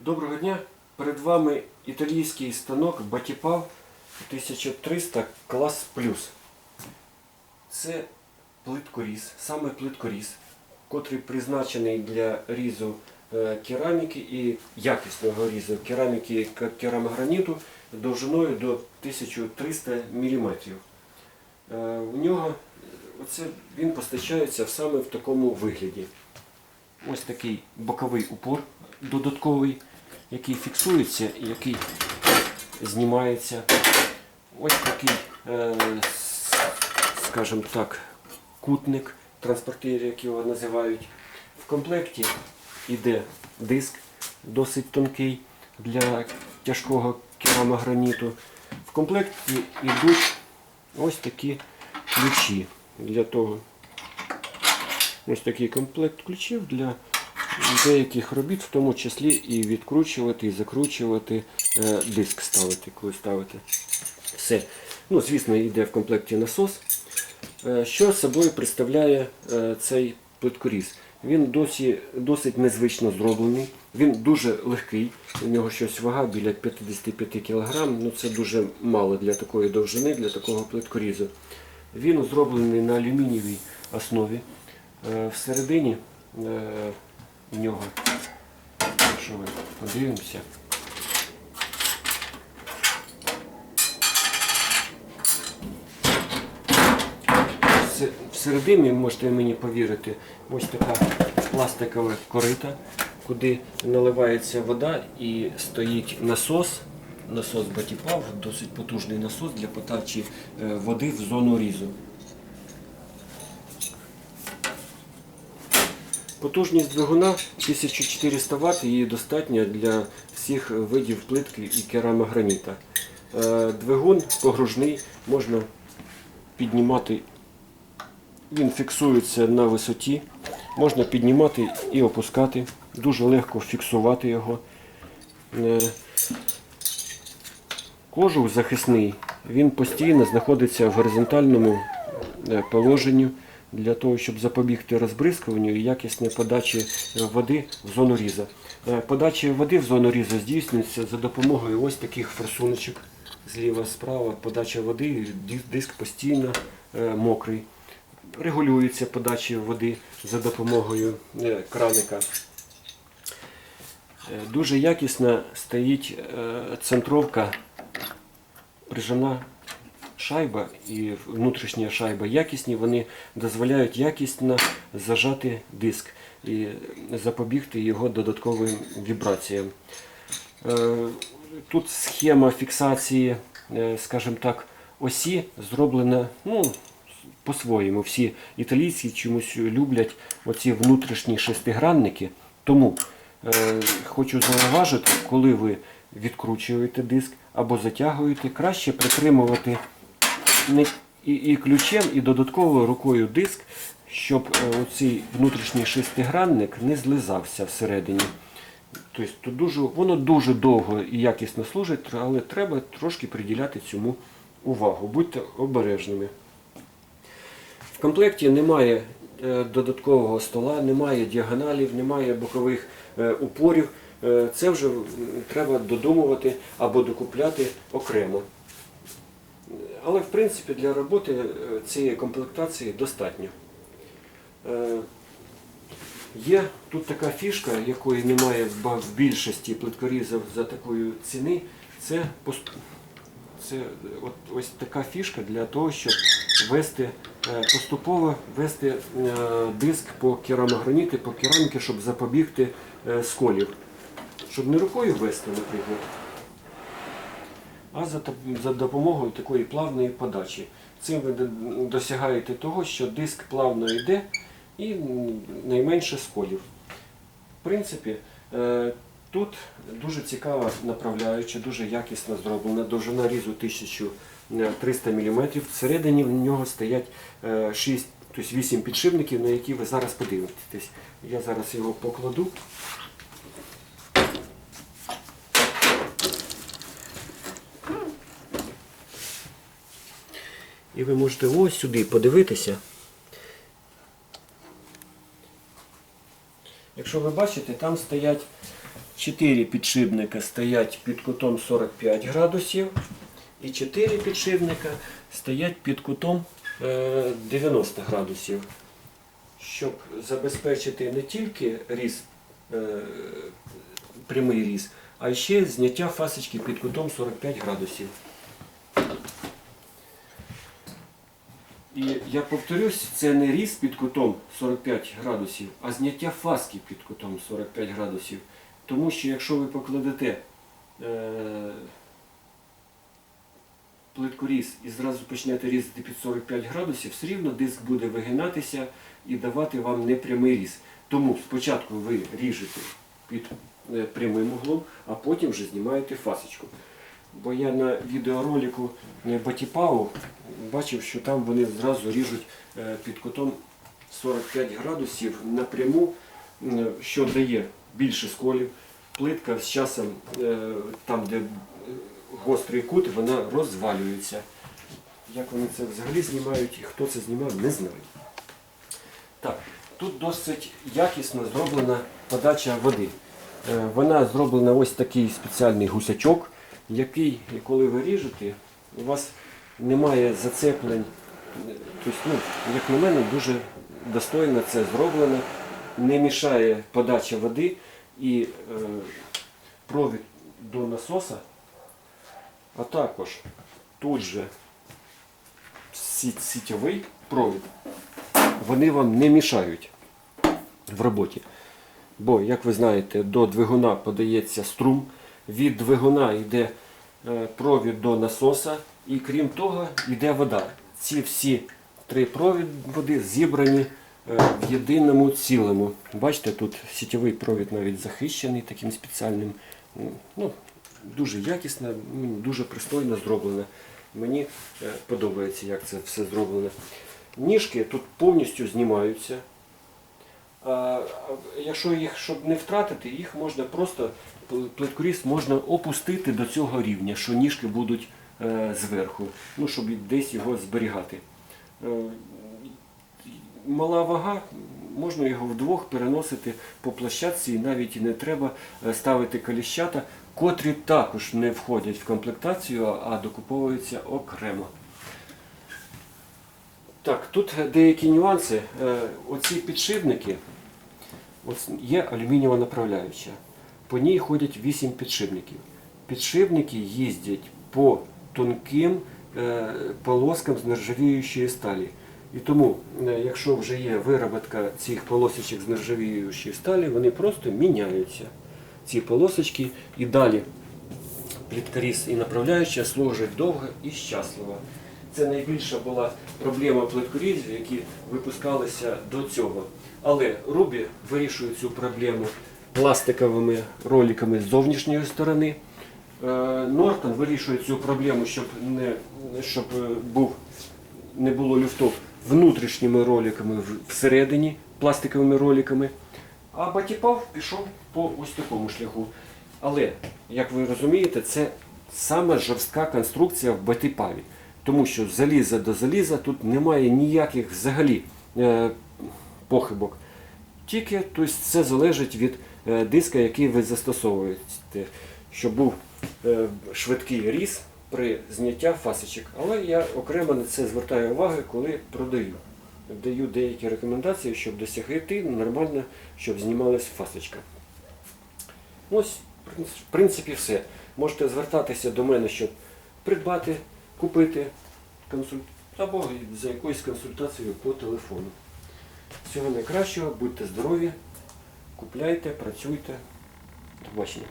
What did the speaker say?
Доброго дня! Перед вами італійський станок Batipal 1300 клас плюс. Це плиткоріз, саме плиткоріз, котрий призначений для різу е, кераміки і якісного різу кераміки керамограніту довжиною до 1300 мм. У нього оце, він постачається саме в такому вигляді. Ось такий боковий упор додатковий, який фіксується і який знімається. Ось такий, е, скажімо так, кутник, транспортир, як його називають. В комплекті йде диск досить тонкий для тяжкого керамограніту. В комплекті йдуть ось такі ключі для того, Ось такий комплект ключів для деяких робіт, в тому числі і відкручувати, і закручувати, е, диск ставити, коли ставити. Все. Ну, звісно, йде в комплекті насос. Е, Що собою представляє е, цей плиткоріз? Він досі, досить незвично зроблений, він дуже легкий, у нього щось вага біля 55 кг, ну це дуже мало для такої довжини, для такого плиткорізу. Він зроблений на алюмінієвій основі. Всередині в нього, якщо ми подивимося, всередині, можете мені повірити, ось така пластикова корита, куди наливається вода і стоїть насос. Насос Батіпав, досить потужний насос для подачі е, води в зону різу. Потужність двигуна 1400 Вт, її достатньо для всіх видів плитки і керамограніта. Е, Двигун погружний, можна піднімати, він фіксується на висоті, можна піднімати і опускати, дуже легко фіксувати його. Е, Кожух захисний, він постійно знаходиться в горизонтальному е, положенні для того, щоб запобігти розбризкуванню і якісної подачі е, води в зону різа. Е, Подача води в зону різа здійснюється за допомогою ось таких форсуночок зліва справа. Подача води, диск постійно е, мокрий. Регулюється подача води за допомогою краника. Дуже якісно стоїть центровка прижимна шайба і внутрішня шайба якісні, вони дозволяють якісно зажати диск і запобігти його додатковим вібраціям. Е, Тут схема фіксації, е, скажімо так, осі зроблена ну, по-своєму. Всі італійці чомусь люблять оці внутрішні шестигранники. Тому е, хочу зауважити, коли ви відкручуєте диск або затягуєте, краще притримувати і, ключем, і додатковою рукою диск, щоб е, оцей внутрішній шестигранник не злизався всередині. Тобто воно дуже довго і якісно служить, але треба трошки приділяти цьому увагу. Будьте обережними. В комплекті немає е, додаткового стола, немає діагоналів, немає бокових е, упорів. Це вже треба додумувати або докупляти окремо. Але в принципі для роботи е, цієї комплектації достатньо. Е, Є тут така фішка, якої немає в більшості плиткорізів за такої ціни. Це, це от, ось така фішка для того, щоб вести е, поступово вести диск по керамограніті, по кераміки, щоб запобігти сколів. Щоб не рукою вести, наприклад, а за, допомогою такої плавної подачі. Цим ви досягаєте того, що диск плавно йде і найменше сколів. В принципі, е, тут дуже цікава направляюча, дуже якісно зроблена. Довжина різу 1300 мм. Всередині в нього стоять 6, тобто 8 підшипників, на які ви зараз подивитесь. Я зараз його покладу. І ви можете ось сюди подивитися. Якщо ви бачите, там стоять 4 підшипника стоять під кутом 45 градусів. І 4 підшипника стоять під кутом е, 90 градусів. Щоб забезпечити не тільки різ, е, прямий різ, а ще зняття фасочки під кутом 45 градусів. І я повторюсь, це не різ під кутом 45 градусів, а зняття фаски під кутом 45 градусів. Тому що якщо ви покладете е, плитку різ і зразу почнете різати під 45 градусів, все рівно диск буде вигинатися і давати вам непрямий різ. Тому спочатку ви ріжете під е, прямим углом, а потім вже знімаєте фасочку. Бо я на відеоролику Батіпау бачив, що там вони зразу ріжуть е, під кутом 45 градусів напряму, що дає більше сколів. Плитка з часом, е, там де е, гострий кут, вона розвалюється. Як вони це взагалі знімають і хто це знімав, не знаю. Так, тут досить якісно зроблена подача води. Вона зроблена ось такий спеціальний гусячок, який, коли ви ріжете, у вас немає зацеплень. Тобто, ну, як на мене, дуже достойно це зроблено. Не мішає подача води і е, провід до насоса, а також тут же сітєвий провід вони вам не мішають в роботі. Бо, як ви знаєте, до двигуна подається струм, від двигуна йде провід до насоса, і крім того, йде вода. Ці всі три проводи зібрані е, в єдиному цілому. Бачите, тут сітєвий провід навіть захищений таким спеціальним. Ну, дуже якісно, дуже пристойно зроблено. Мені е, подобається, як це все зроблено. Ніжки тут повністю знімаються. Якщо їх, щоб не втратити, їх можна просто, пл- плиткоріз можна опустити до цього рівня, що ніжки будуть е, зверху, ну, щоб десь його зберігати. Е, мала вага, можна його вдвох переносити по площадці і навіть не треба е, ставити коліщата, котрі також не входять в комплектацію, а докуповуються окремо. Так, тут деякі нюанси. Оці підшипники, ось є алюмінієва направляюча. По ній ходять 8 підшипників. Підшипники їздять по тонким е, полоскам з нержавіючої сталі. І тому, е, якщо вже є вироботка цих полосочок з нержавіючої сталі, вони просто міняються. Ці полосочки і далі пліткаріз і направляюча служать довго і щасливо. Це найбільша була проблема плиткорізів, які випускалися до цього. Але Рубі вирішує цю проблему пластиковими роликами з зовнішньої сторони. Е, Нортон вирішує цю проблему, щоб не, щоб е, був, не було люфтов внутрішніми роликами всередині, пластиковими роликами. А Батіпав пішов по ось такому шляху. Але, як ви розумієте, це саме жорстка конструкція в Батіпаві. Тому що заліза до заліза тут немає ніяких взагалі е, похибок. Тільки тобто, це залежить від е, диска, який ви застосовуєте, щоб був е, швидкий різ при зняття фасочок. Але я окремо на це звертаю увагу, коли продаю. Даю деякі рекомендації, щоб досягти нормально, щоб знімалась фасочка. Ось, в принципі, все. Можете звертатися до мене, щоб придбати, купити консуль... або за якоюсь консультацією по телефону. Всього найкращого, будьте здорові, купляйте, працюйте. До побачення.